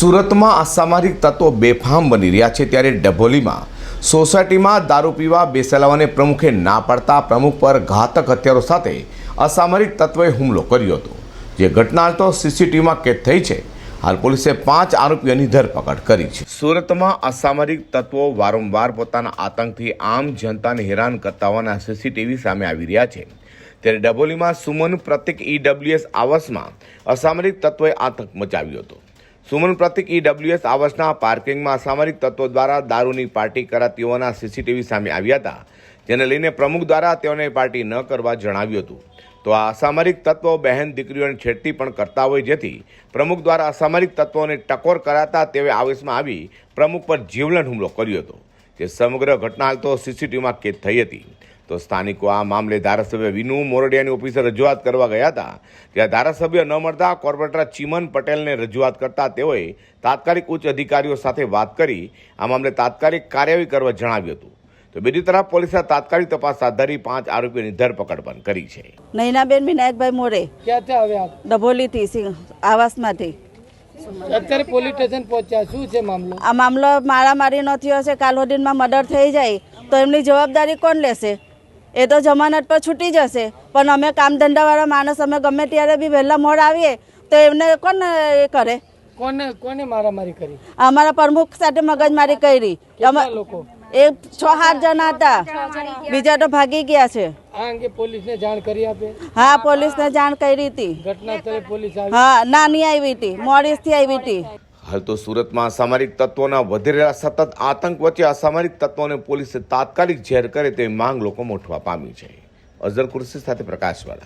સુરતમાં અસામાજિક તત્વો બેફામ બની રહ્યા છે ત્યારે ડભોલીમાં સોસાયટીમાં દારૂ પીવા બેસેલાવાને પ્રમુખે ના પાડતા પ્રમુખ પર ઘાતક હથિયારો સાથે અસામાજિક તત્વોએ હુમલો કર્યો હતો. જે ઘટના તો સીસીટીવીમાં કેદ થઈ છે. હાલ પોલીસે પાંચ આરોપીઓની ધરપકડ કરી છે. સુરતમાં અસામરિક તત્વો વારંવાર પોતાના આતંકથી આમ જનતાને હેરાન કરતા હોવાના સીસીટીવી સામે આવી રહ્યા છે. ત્યારે ડભોલીમાં સુમન પ્રતિક ઈડબ્લ્યુએસ આવાસમાં અસામરિક તત્વોએ આતંક મચાવ્યો હતો. સુમન પ્રતિક ઈડબ્લ્યુએસ આવાસના પાર્કિંગમાં અસામરિક તત્વો દ્વારા દારૂની પાર્ટી કરાતી હોવાના સીસીટીવી સામે આવ્યા હતા, જેને લઈને પ્રમુખ દ્વારા તેઓને પાર્ટી ન કરવા જણાવ્યું હતું. તો આ અસામરિક તત્વો બહેન દીકરીઓને છેડતી પણ કરતા હોય જેથી પ્રમુખ દ્વારા અસામરિક તત્વોને ટકોર કરાતા તેઓએ આવેશમાં આવી પ્રમુખ પર જીવલેણ હુમલો કર્યો હતો, જે સમગ્ર ઘટના હાલ તો સીસીટીવીમાં કેદ થઈ હતી. તો સ્થાનિકો આ મામલે ધારાસભ્ય વિનુ મોરડિયાની ઓફિસે રજૂઆત કરવા ગયા હતા. ત્યાં ધારાસભ્ય ન મળતા કોર્પોરેટર ચિમન પટેલને રજૂઆત કરતા તેઓએ તાત્કાલિક ઉચ્ચ અધિકારીઓ સાથે વાત કરી. આ મામલે તાત્કાલિક કાર્યવાહી કરવા જણાવ્યું હતું. તો બીજી તરફ પોલીસે તાત્કાલિક તપાસ હાથ ધરી પાંચ આરોપીઓની ધરપકડ પણ કરી છે. નૈનાબેન વિનાયકભાઈ મોરે. ક્યાંથી આવ્યા ડભોલીથી સિંહ- આવાસમાંથી. અત્યારે પોલીસ સ્ટેશન પહોંચ્યા. શું છે મામલો? આ મામલો મારામારીનો થયો છે કાલોદીનમાં મર્ડર થઈ જાય તો એમની જવાબદારી કોણ લેશે? એ તો જમાનત પર છૂટી જશે. પણ અમે કામ ધંધાવાળા માણસ અમે ગમે ત્યારે બી વહેલા મોડ આવીએ તો એમને કોણ એ કરે? કોને કોને મારામારી કરી? અમારા પ્રમુખ સાથે મગજમારી કરી. લોકો? એ છ સાત જણા હતા. બીજા તો ભાગી ગયા છે. આ અંગે પોલીસને જાણ કરી આપે? હા પોલીસને જાણ કરી હતી. ઘટના સ્થળે પોલીસ હા નાની આવી હતી મોડીસથી આવી હતી. હાલ તો સુરતમાં અસામરિક તત્વોના વધી રહેલા સતત આતંક વચ્ચે અસામરિક તત્વોને પોલીસે તાત્કાલિક ઝેર કરે તેવી માંગ લોકો મોઠવા પામી છે. અઝર કુર્સી સાથે પ્રકાશવાળા.